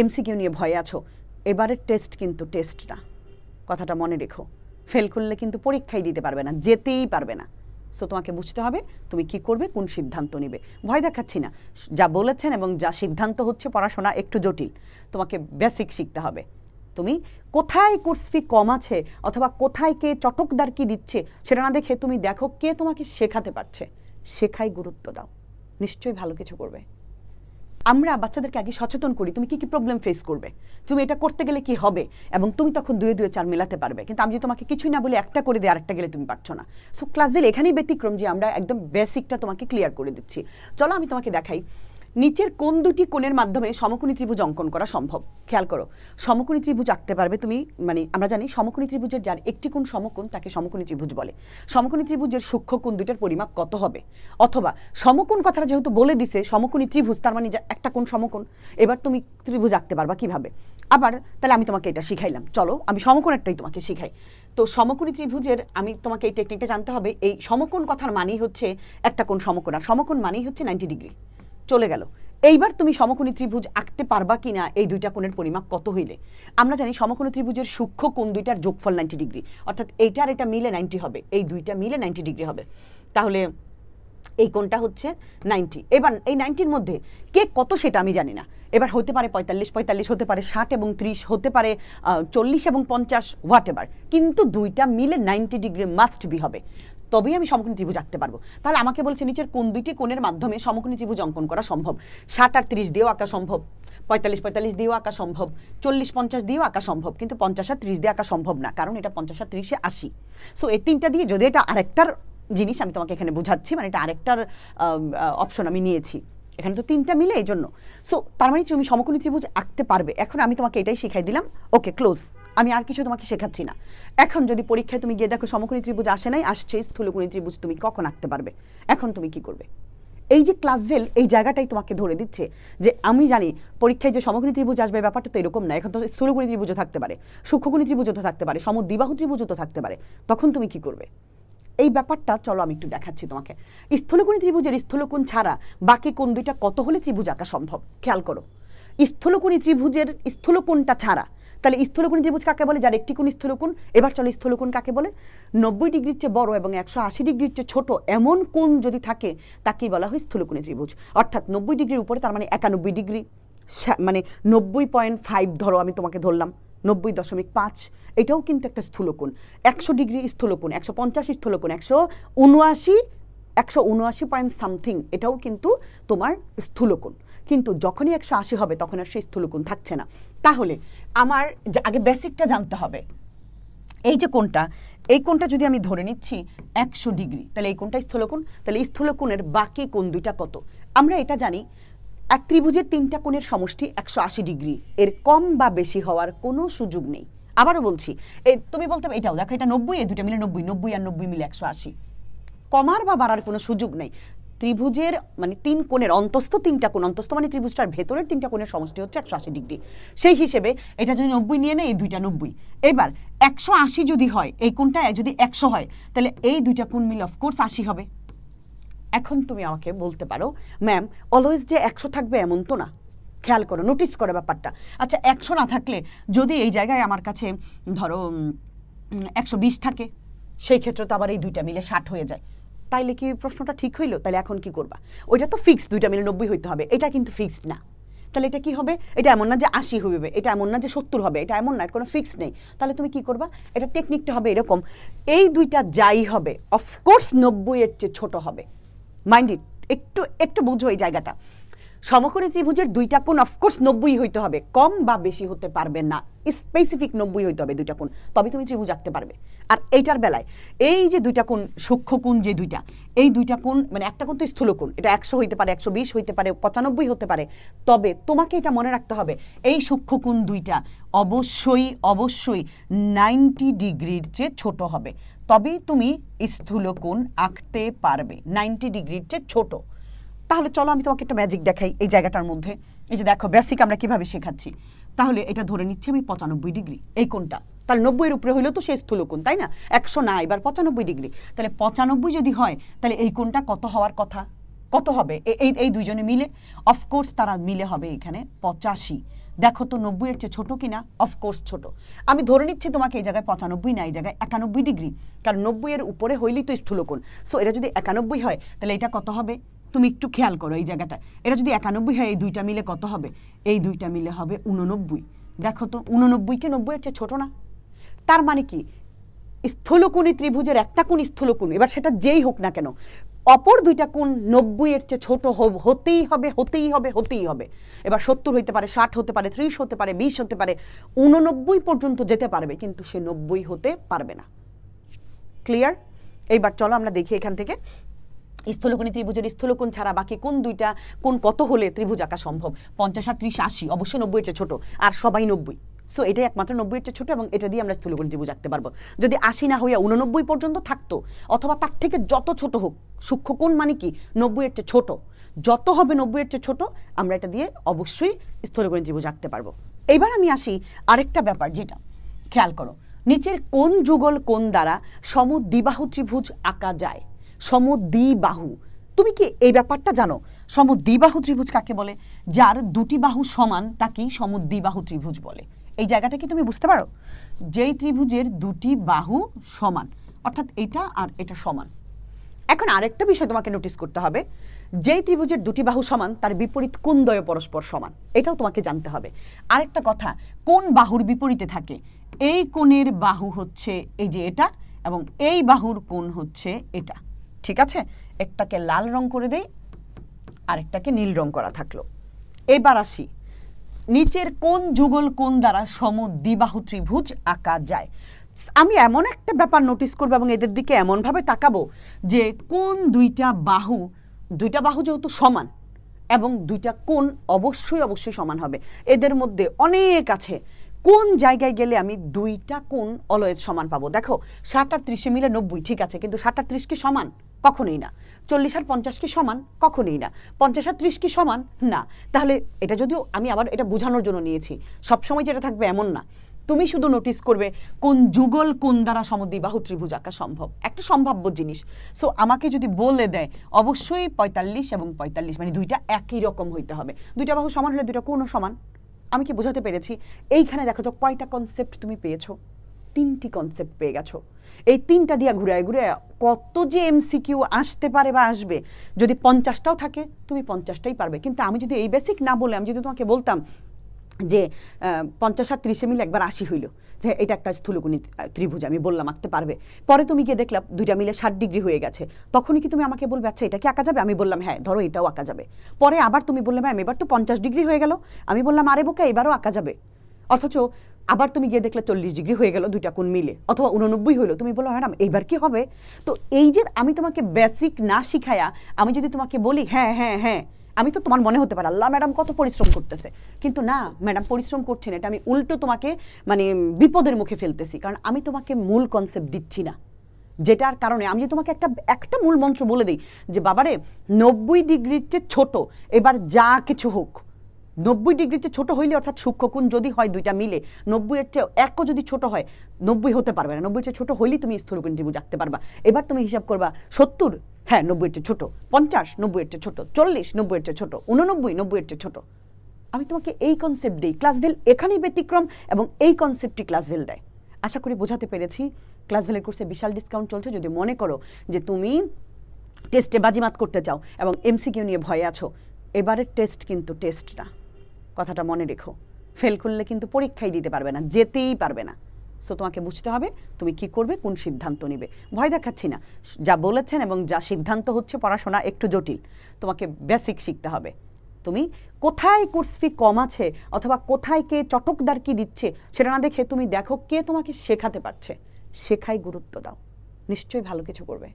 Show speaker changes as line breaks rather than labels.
MCQ নিয়ে ভয়ে আছো। এবারের টেস্ট কিন্তু টেস্ট না। কথাটা মনে রেখো। ফেল করলে কিন্তু পরীক্ষাই দিতে পারবে না, যেতেই পারবে না। সো তোমাকে বুঝতে হবে তুমি কি করবে, কোন সিদ্ধান্ত নেবে। ভয় দেখাচ্ছি না। যা বলেছেন এবং যা সিদ্ধান্ত হচ্ছে পড়াশোনা একটু জটিল। তোমাকে বেসিক শিখতে হবে। তুমি কোথায় কোর্স ফি কম আছে অথবা কোথায় কে চটকদার কি দিচ্ছে সেটা না দেখে তুমি দেখো কে তোমাকে শেখাতে পারছে। শেখায় গুরুত্ব দাও। নিশ্চয়ই ভালো কিছু করবে। আমরা বাচ্চাদেরকে আগে সচেতন করি, তুমি কি কি প্রবলেম ফেস করবে? তুমি এটা করতে গেলে কি হবে? এবং তুমি তখন দুয়ে দুয়ে চার মেলাতে পারবে। কিন্তু আমি যদি তোমাকে কিছুই না বলে একটা করে দিয়ে আরেকটা গেলে তুমি পারছ না। সো ক্লাস এখানেই ব্যতিক্রম যে আমরা একদম বেসিকটা তোমাকে ক্লিয়ার করে দিচ্ছি। চলো আমি তোমাকে দেখাই। নিচের কোন দুটি কোণের মাধ্যমে সমকোণী ত্রিভুজ অঙ্কন করা সম্ভব? খেয়াল করো, সমকোণী ত্রিভুজ আঁকতে পারবে তুমি মানে আমরা জানি সমকোণী ত্রিভুজের যার একটি কোণ সমকোণ তাকে সমকোণী ত্রিভুজ বলে। সমকোণী ত্রিভুজের সূক্ষ্ম কোণ দুইটার পরিমাপ কত হবে? অথবা সমকোণ কথাটা যেহেতু বলে দিছে, সমকোণী ত্রিভুজ, তার মানে একটা কোণ সমকোণ, এবার তুমি ত্রিভুজ আঁকতে পারবা কীভাবে? আবার তাহলে আমি তোমাকে এটা শিখাইলাম। চলো, আমি সমকোণেরটাই তোমাকে শিখাই। তো সমকোণী ত্রিভুজের, আমি তোমাকে এই টেকনিকটা জানতে হবে, এই সমকোণ কথার মানেই হচ্ছে একটা কোণ সমকোণ, আর সমকোণ মানেই হচ্ছে নাইনটি ডিগ্রি চলে গেল। এইবার তুমি সমকোণী ত্রিভুজ আঁকতে পারবা কিনা, এই দুইটা কোণের পরিমাপ কত হইলে? আমরা জানি সমকোণী ত্রিভুজের সূক্ষ্ম কোণ দুইটার যোগফল নাইনটি ডিগ্রি অর্থাৎ এইটা আর এটা মিলে নাইনটি হবে। এই দুইটা মিলে নাইনটি ডিগ্রি হবে। তাহলে এই কোণটা হচ্ছে নাইনটি এবার এই নাইনটির মধ্যে কে কত সেটা আমি জানি না। এবার হতে পারে পঁয়তাল্লিশ পঁয়তাল্লিশ হতে পারে ষাট এবং ত্রিশ, হতে পারে চল্লিশ এবং পঞ্চাশ হোয়াট এভার কিন্তু দুইটা মিলে নাইনটি ডিগ্রি মাস্ট বি হবে। তবেই আমি সমকোণী ত্রিভুজ আঁকতে পারব। তাহলে আমাকে বলছে নিচের কোন দুইটি কোণের মাধ্যমে সমকোণী ত্রিভুজ অঙ্কন করা সম্ভব। ষাট আর ত্রিশ দিয়েও আঁকা সম্ভব। পঁয়তাল্লিশ পঁয়তাল্লিশ দিয়েও আঁকা সম্ভব। চল্লিশ, পঞ্চাশ দিয়েও আঁকা সম্ভব। কিন্তু পঞ্চাশ আর ত্রিশ দিয়ে আঁকা সম্ভব না, কারণ এটা পঞ্চাশ আর ত্রিশে আশি। সো এই তিনটা দিয়ে যদি এটা আরেকটার জিনিস আমি তোমাকে এখানে বোঝাচ্ছি মানে এটা আরেকটার অপশন আমি নিয়েছি। এখানে তো তিনটা মিলে এই জন্য। সো তার মানে তুমি সমকোণী ত্রিভুজ আঁকতে পারবে। এখন আমি তোমাকে এটাই শিখাই দিলাম। ওকে ক্লোজ আমি আর কিছু তোমাকে শেখাচ্ছি না। এখন যদি পরীক্ষায় তুমি গিয়ে দেখো সমকোণী ত্রিভুজ আসে নাই, আসছে স্থূলকোণী ত্রিভুজ তুমি কখন আঁকতে পারবে? এখন তুমি কি করবে? এই যে ক্লাসভেল, এই জায়গাটাই তোমাকে ধরে দিচ্ছে যে আমি জানি পরীক্ষায় যে সমকোণী ত্রিভুজ আসবে, ব্যাপারটা তো এরকম না। এখন তো স্থূলকোণী ত্রিভুজও থাকতে পারে, সূক্ষ্মকোণী ত্রিভুজও তো থাকতে পারে, সমদ্বিবাহু ত্রিভুজও তো থাকতে পারে। তখন তুমি কি করবে? এই ব্যাপারটা চলো আমি একটু দেখাচ্ছি তোমাকে। স্থূলকোণী ত্রিভুজের স্থূলকোণ ছাড়া বাকি কোন দুইটা কত হলে ত্রিভুজ আঁকা সম্ভব? খেয়াল করো। স্থূলকোণী ত্রিভুজের স্থূলকোণটা ছাড়া তাহলে স্থূলকোণী ত্রিভুজ কাকে বলে? যার একটি কোণ স্থূলকোণ। এবার চলো স্থূলকোণ কাকে বলে? নব্বই ডিগ্রির চেয়ে বড় এবং একশো আশি ডিগ্রির চেয়ে ছোট এমন কোণ যদি থাকে তাকেই বলা হয় স্থূলকোণী ত্রিভুজ। অর্থাৎ নব্বই ডিগ্রির উপরে তার মানে একানব্বই ডিগ্রি মানে নব্বই পয়েন্ট ফাইভ ধরো আমি তোমাকে ধরলাম, নব্বই দশমিক পাঁচ। এটাও কিন্তু একটা স্থূলকোণ। একশো ডিগ্রি স্থূলকোণ, একশো পঞ্চাশ স্থূলকোণ, একশো উনআশি একশো উনআশি পয়েন্ট সামথিং এটাও কিন্তু তোমার স্থূলকোণ। কিন্তু যখনই একশো আশি হবে, তখন আর সেই স্থূলকোণ থাকছে না। তাহলে আমার আগে বেসিকটা জানতে হবে। এই যে কোনটা এই কোণটা যদি আমি ধরে নিচ্ছি একশো ডিগ্রি, তাহলে এই কোণটা স্থূলকোণ। তাহলে স্থূলকোণের বাকি কোণ দুইটা কত? আমরা এটা জানি, এক ত্রিভুজের তিনটা কোণের সমষ্টি একশো আশি ডিগ্রি। এর কম বা বেশি হওয়ার কোনো সুযোগ নেই। আবারও বলছি এই তুমি বলতে, এটাও দেখো, এটা নব্বই এই দুটো মিলে নব্বই নব্বই আর নব্বই মিলে একশো আশি। কমার বা বাড়ার কোনো সুযোগ নেই। ত্রিভুজের মানে তিন কোণের অন্তস্থ তিনটা কোণ, অন্তস্থ মানে ত্রিভুজটার ভেতরের তিনটা কোণের সমষ্টি হচ্ছে একশো আশি ডিগ্রি। সেই হিসেবে এটা যদি নব্বই নিয়ে নেয়, এই দুইটা নব্বই। এবার একশো আশি যদি হয়, এই কোণটা যদি একশো হয়, তাহলে এই দুইটা কোণ মিলে অফকোর্স আশি হবে। এখন তুমি আমাকে বলতে পারো ম্যাম অলওয়েজ যে একশো থাকবে এমন তো না। খেয়াল করো নোটিস করো ব্যাপারটা। আচ্ছা একশো না থাকলে যদি এই জায়গায় আমার কাছে, ধরো একশো বিশ থাকে, সেই ক্ষেত্রে তো আবার এই দুইটা মিলে ষাট হয়ে যায়। তাইলে কি প্রশ্নটা ঠিক হইল? তাহলে এখন কি করবা? ওইটা তো ফিক্সড দুইটা মিলে নব্বই হইতে হবে। এটা কিন্তু ফিক্সড না। তাহলে এটা কি হবে? এটা এমন না যে আশি হবে এটা এমন না যে সত্তর হবে, এটা এমন না কোনো ফিক্স নেই। তাহলে তুমি কি করবা? এটা টেকনিকটা হবে এরকম। এই দুইটা যাই হবে অফকোর্স নব্বই এর চেয়ে ছোট হবে। মাইন্ড ইট একটু একটু বুঝো এই জায়গাটা। সমকোণী ত্রিভুজের দুইটা কোণ অফকোর্স নব্বই হইতে হবে। কম বা বেশি হতে পারবে না। স্পেসিফিক নব্বই হইতে হবে দুইটা কোণ। তবে তুমি ত্রিভুজ আঁকতে পারবে। আর এইটার বেলায়, এই যে দুইটা কোণ, সূক্ষ্ম কোণ যে দুইটা, এই দুইটা কোণ মানে একটা কোণ তো স্থূল কোণ, এটা একশো হইতে পারে, একশো বিশ হইতে পারে, পঁচানব্বই হতে পারে, তবে তোমাকে এটা মনে রাখতে হবে, এই সূক্ষ্ম কোণ দুইটা অবশ্যই অবশ্যই নাইনটি ডিগ্রির চেয়ে ছোট হবে, তবেই তুমি স্থূল কোণ আঁকতে পারবে, নাইনটি ডিগ্রির চেয়ে ছোট। তাহলে চলো আমি তোমাকে একটা ম্যাজিক দেখাই এই জায়গাটার মধ্যে, এই যে দেখো বেসিক আমরা কীভাবে শেখাচ্ছি, তাহলে এটা ধরে নিচ্ছি আমি পঁচানব্বই ডিগ্রি, এই কোণটা। তাহলে নব্বইয়ের উপরে হইলেও তো সে স্থূলকোণ তাই না? একশো না, এবার পঁচানব্বই ডিগ্রি। তাহলে পঁচানব্বই যদি হয়, তাহলে এই কোণটা কত হওয়ার কথা? কত হবে? এই এই দুইজনে মিলে? অফকোর্স তারা মিলে হবে এখানে পঁচাশি। দেখো তো নব্বইয়ের চেয়ে ছোট কিনা? অফকোর্স ছোট। আমি ধরে নিচ্ছি তোমাকে এই জায়গায় পঁচানব্বই না, এই জায়গায় একানব্বই ডিগ্রি। কারণ নব্বইয়ের উপরে হইলেই তো স্থূলকোণ সো এটা যদি একানব্বই হয়, তাহলে এটা কত হবে? তুমি একটু খেয়াল করো এই জায়গাটা। এটা যদি একানব্বই হয়, এই দুইটা মিলে কত হবে? এই দুইটা মিলে হবে উননব্বই দেখো তো উননব্বইকে নব্বইয়ের চেয়ে ছোট না? তার মানে কি? স্থূলকোণী ত্রিভুজের একটা কোণ স্থূলকোণ, এবার সেটা যেই হোক না কেন, অপর দুইটা কোণ নব্বই এর চেয়ে ছোট হতেই হবে হতেই হবে হতেই হবে। এবার সত্তর হইতে পারে, ষাট হতে পারে, ত্রিশ হতে পারে, বিশ হতে পারে উননব্বই পর্যন্ত যেতে পারবে, কিন্তু সে নব্বই হতে পারবে না। ক্লিয়ার এইবার চলো আমরা দেখি এখান থেকে। স্থূলকোণী ত্রিভুজের স্থূলকোণ ছাড়া বাকি কোন দুইটা কোন কত হলে ত্রিভুজ আঁকা সম্ভব? পঞ্চাশ আর ত্রিশ আশি, অবশ্যই নব্বই চেয়ে ছোট, আর সবাই নব্বই। সো এটাই একমাত্র নব্বই চেয়ে ছোটো এবং এটা দিয়ে আমরা স্থূলকোণী ত্রিভুজ আঁকতে পারব। যদি আশি না হইয়া উননব্বই পর্যন্ত থাকতো, অথবা তার থেকে যত ছোট হোক, সূক্ষ্ম সূক্ষ্মকোণ মানে কি? নব্বইয়ের চেয়ে ছোট। যত হবে নব্বইয়ের চেয়ে ছোট, আমরা এটা দিয়ে অবশ্যই স্থূলকোণী ত্রিভুজ আঁকতে পারব। এইবার আমি আসি আরেকটা ব্যাপার যেটা। খেয়াল করো, নিচের কোন যুগল কোন দ্বারা সমদ্বিবাহু ত্রিভুজ আঁকা যায়। সমদ্বিবাহু। তুমি কি এই ব্যাপারটা জানো? সমদ্বিবাহু ত্রিভুজ কাকে বলে? যার দুটি বাহু সমান, তাকেই সমদ্বিবাহু ত্রিভুজ বলে। এই জায়গাটা কি তুমি বুঝতে পারো? যেই ত্রিভুজের দুটি বাহু সমান, অর্থাৎ এটা আর এটা সমান। এখন আরেকটা বিষয় তোমাকে নোটিস করতে হবে, যেই ত্রিভুজের দুটি বাহু সমান, তার বিপরীত কোন দ্বয় পরস্পর সমান? এটাও তোমাকে জানতে হবে। আরেকটা কথা, কোন বাহুর বিপরীতে থাকে? এই কোণের বাহু হচ্ছে এই যে এটা এবং এই বাহুর কোণ হচ্ছে এটা। ঠিক আছে? একটাকে লাল রং করে দেই, আরেকটাকে নীল রং করা থাকল। এবার আসি। নিচের কোন যুগল কোন দ্বারা সমদ্বিবাহু ত্রিভুজ আঁকা যায়? আমি এমন একটা ব্যাপার নোটিস করব এবং এদের দিকে এমনভাবে তাকাবো যে কোন দুইটা বাহু দুইটা বাহু যেহেতু সমান এবং দুইটা কোন অবশ্যই অবশ্যই সমান হবে। এদের মধ্যে অনেক আছে। কোন জায়গায় গেলে আমি দুইটা কোন অলয়েজ সমান পাবো? দেখো, ষাট আর ত্রিশে মিলে নব্বই, ঠিক আছে, কিন্তু ষাট আর ত্রিশ কি সমান? কখনোই না। চল্লিশ আর পঞ্চাশ কি সমান? কখনোই না। পঞ্চাশ আর ত্রিশ কি সমান? না। তাহলে এটা যদিও আমি আবার এটা বোঝানোর জন্য নিয়েছি, সবসময় যেটা থাকবে এমন না। তুমি শুধু নোটিস করবে কোন যুগল কোন দ্বারা সমদ্বিবাহু ত্রিভুজ আঁকা সম্ভব। একটা সম্ভাব্য জিনিস। সো আমাকে যদি বলে দেয়, অবশ্যই পঁয়তাল্লিশ এবং পঁয়তাল্লিশ মানে দুইটা একই রকম হইতে হবে। দুইটা বাহু সমান হলে দুইটা কোনও সমান? আমি কি বোঝাতে পেরেছি? এইখানে দেখো তো কয়টা কনসেপ্ট তুমি পেয়েছ? তিনটি কনসেপ্ট পেয়ে গেছো। এই তিনটা দিয়া ঘুরায় ঘুরায় কত যে এমসিকিউ আসতে পারে বা আসবে, যদি পঞ্চাশটাও থাকে, তুমি পঞ্চাশটাই পারবে। কিন্তু আমি যদি এই বেসিক না বলে, আমি যদি তোমাকে বলতাম যে পঞ্চাশ আর ত্রিশে মিলে একবার আশি হইল। যে এটা একটা স্থূলকোণী আহ, ত্রিভুজ আমি বললাম আঁকতে পারবে। পরে তুমি গিয়ে দেখলাম দুইটা মিলে ষাট ডিগ্রি হয়ে গেছে। তখনই কি তুমি আমাকে বলবে আচ্ছা এটা কি আঁকা যাবে? আমি বললাম হ্যাঁ ধরো এটাও আঁকা যাবে। পরে আবার তুমি বললে ম্যাম এবার তো পঞ্চাশ ডিগ্রি হয়ে গেল। আমি বললাম আরে বোকা এবারও আঁকা যাবে। অথচ আবার তুমি গিয়ে দেখলে চল্লিশ ডিগ্রি হয়ে গেল দুইটা কোণ মিলে অথবা উননব্বই হলো তুমি বলো ম্যাডাম এইবার কি হবে? তো এই যে আমি তোমাকে বেসিক না শিখায়া আমি যদি তোমাকে বলি হ্যাঁ হ্যাঁ হ্যাঁ আমি তো তোমার মনে হতে পারে, আল্লাহ ম্যাডাম কত পরিশ্রম করতেছে। কিন্তু না, ম্যাডাম পরিশ্রম করছেন না, এটা আমি উল্টো তোমাকে মানে বিপদের মুখে ফেলতেছি। কারণ আমি তোমাকে মূল কনসেপ্ট দিচ্ছি না। যেটার কারণে আমি যে তোমাকে একটা একটা মূল মন্ত্র বলে দিই, যে বাবারে, নব্বই ডিগ্রির চেয়ে ছোট, এবার যা কিছু হোক। নব্বই ডিগ্রির চেয়ে ছোট হইলে অর্থাৎ সূক্ষ্মকোণ যদি হয় দুইটা মিলে নব্বইয়ের চেয়ে একও যদি ছোট হয়, নব্বই হতে পারবে না। নব্বই চেয়ে ছোট হইলেই তুমি স্থূলকোণ ত্রিভুজ আঁকতে পারবা। এবার তুমি হিসাব করবা, সত্তর হ্যাঁ নব্বইয়ের চেয়ে ছোটো, পঞ্চাশ নব্বইয়ের চেয়ে ছোটো, চল্লিশ নব্বইয়ের চেয়ে ছোটো উননব্বই নব্বইয়ের চেয়ে ছোটো। আমি তোমাকে এই কনসেপ্ট দিই। ক্লাসভেল এখানেই ব্যতিক্রম এবং এই কনসেপ্টই ক্লাসভেল দেয়। আশা করি বোঝাতে পেরেছি। ক্লাসভেলের কোর্সে বিশাল ডিসকাউন্ট চলছে। যদি মনে করো যে তুমি টেস্টে বাজিমাত করতে চাও এবং এমসিকিউ নিয়ে ভয়ে আছো, এবারের টেস্ট কিন্তু টেস্ট না। কথাটা মনে রেখো। ফেল করলে কিন্তু পরীক্ষাই দিতে পারবে না, যেতেই পারবে না। সো তোমাকে বুঝতে হবে তুমি কি করবে, কোন সিদ্ধান্ত নিবে। ভয় দেখাচ্ছি না। যা বলেছেন এবং যা সিদ্ধান্ত হচ্ছে পড়াশোনা একটু জটিল। তোমাকে বেসিক শিখতে হবে। তুমি কোথায় কোর্স ফি কম আছে অথবা কোথায় কে চটকদার কি দিচ্ছে সেটা না দেখে তুমি দেখো কে তোমাকে শেখাতে পারছে। শেখাই গুরুত্ব দাও। নিশ্চয়ই ভালো কিছু করবে।